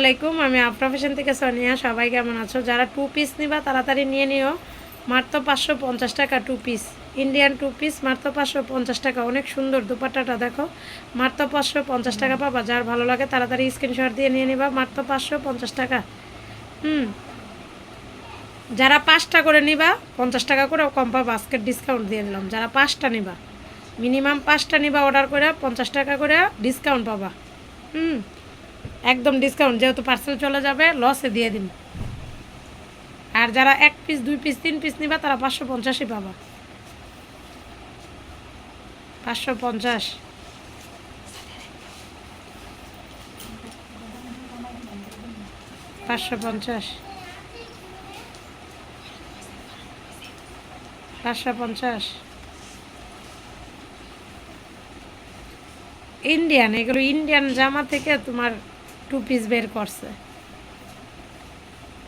আলাইকুম, আমি আফ্রাফেশন থেকে সোনিয়া। সবাই কেমন আছো? যারা টু পিস নিবা, তাড়াতাড়ি নিয়ে নিও। মাত্র পাঁচশো পঞ্চাশ টাকা two piece Indian two piece মাত্র পাঁচশো পঞ্চাশ টাকা। অনেক সুন্দর দুপাট্টাটা, দেখো। মাত্র পাঁচশো পঞ্চাশ টাকা পাবা। যার ভালো লাগে, তাড়াতাড়ি স্ক্রিনশট দিয়ে নিয়ে নিবা। মাত্র পাঁচশো পঞ্চাশ টাকা। হুম। যারা পাঁচটা করে নিবা, পঞ্চাশ টাকা করে কম পাবা। আজকের ডিসকাউন্ট দিয়ে দিলাম। যারা পাঁচটা নিবা মিনিমাম পাঁচটা নিবা অর্ডার করে পঞ্চাশ টাকা করে ডিসকাউন্ট পাবা। হুম। একদম ডিসকাউন্ট যেহেতু পার্সেল চলে যাবে লসে দিয়ে দিন আর যারা এক পিস দুই পিস তিন পিস নিবা, তারা পাঁচশো পঞ্চাশই পাবা। পাঁচশো পঞ্চাশ। পাঁচশো পঞ্চাশ। পাঁচশো পঞ্চাশ। ইন্ডিয়ান এগুলো ইন্ডিয়ান জামা থেকে তোমার টু পিস বের করছে।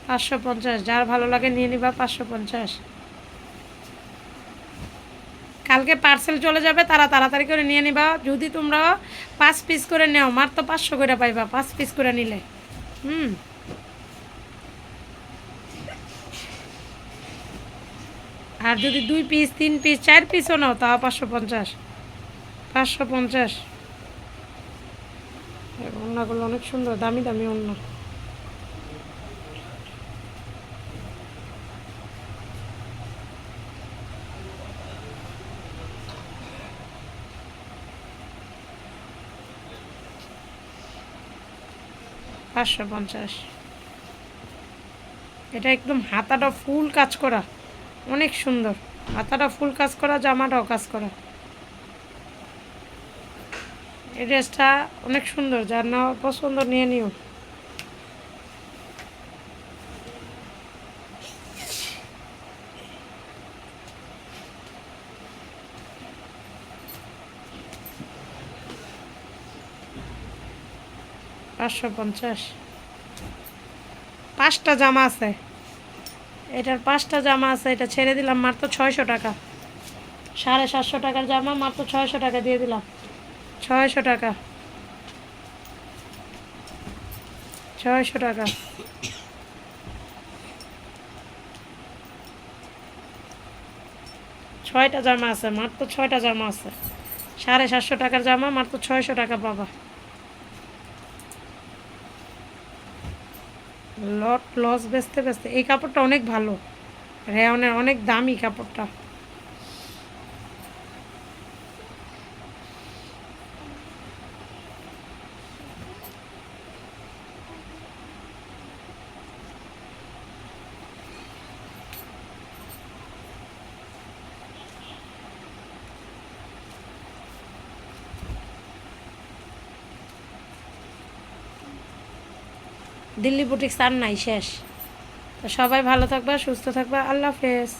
পাঁচশো পঞ্চাশ, যার ভালো লাগে নিয়ে নিবা পাঁচশো পঞ্চাশ। কালকে পার্সেল চলে যাবে, তারা তাড়াতাড়ি করে নিয়ে নিবা। যদি তোমরা পাঁচ পিস করে নেও, মার তো পাঁচশো করে পাইবা, পাঁচ পিস করে নিলে। হুম। আর যদি দুই পিস তিন পিস চার পিসও নাও, তাও পাঁচশো পঞ্চাশ। পাঁচশো পঞ্চাশ। ওড়নাগুলো অনেক সুন্দর, দামি দামি ওড়না পাঁচশো পঞ্চাশ। এটা একদম হাতাটা ফুল কাজ করা, অনেক সুন্দর। হাতাটা ফুল কাজ করা, জামাটাও কাজ করা। এই ড্রেসটা অনেক সুন্দর, যার না পছন্দ নিয়ে নিও। পাঁচশো পঞ্চাশ। পাঁচটা জামা আছে। এটার পাঁচটা জামা আছে, এটা ছেড়ে দিলাম মাত্র ছয়শো টাকা। সাড়ে সাতশো টাকার জামা মাত্র ছয়শো টাকা দিয়ে দিলাম। ছয়শো টাকা। ছয়শো টাকা। ছয়টা জামা আছে, মাত্র ছয়টা জামা আছে। সাড়ে সাতশো টাকার জামা, মাত্র ছয়শো টাকা পাবা। লট লস বেচতে বেচতে, এই কাপড়টা অনেক ভালো। রেওনের অনেক দামি কাপড়টা। দিল্লি বুটিক আর নাই শেষ। তো সবাই ভালো থাকবা সুস্থ থাকবা আল্লাহ হাফেজ।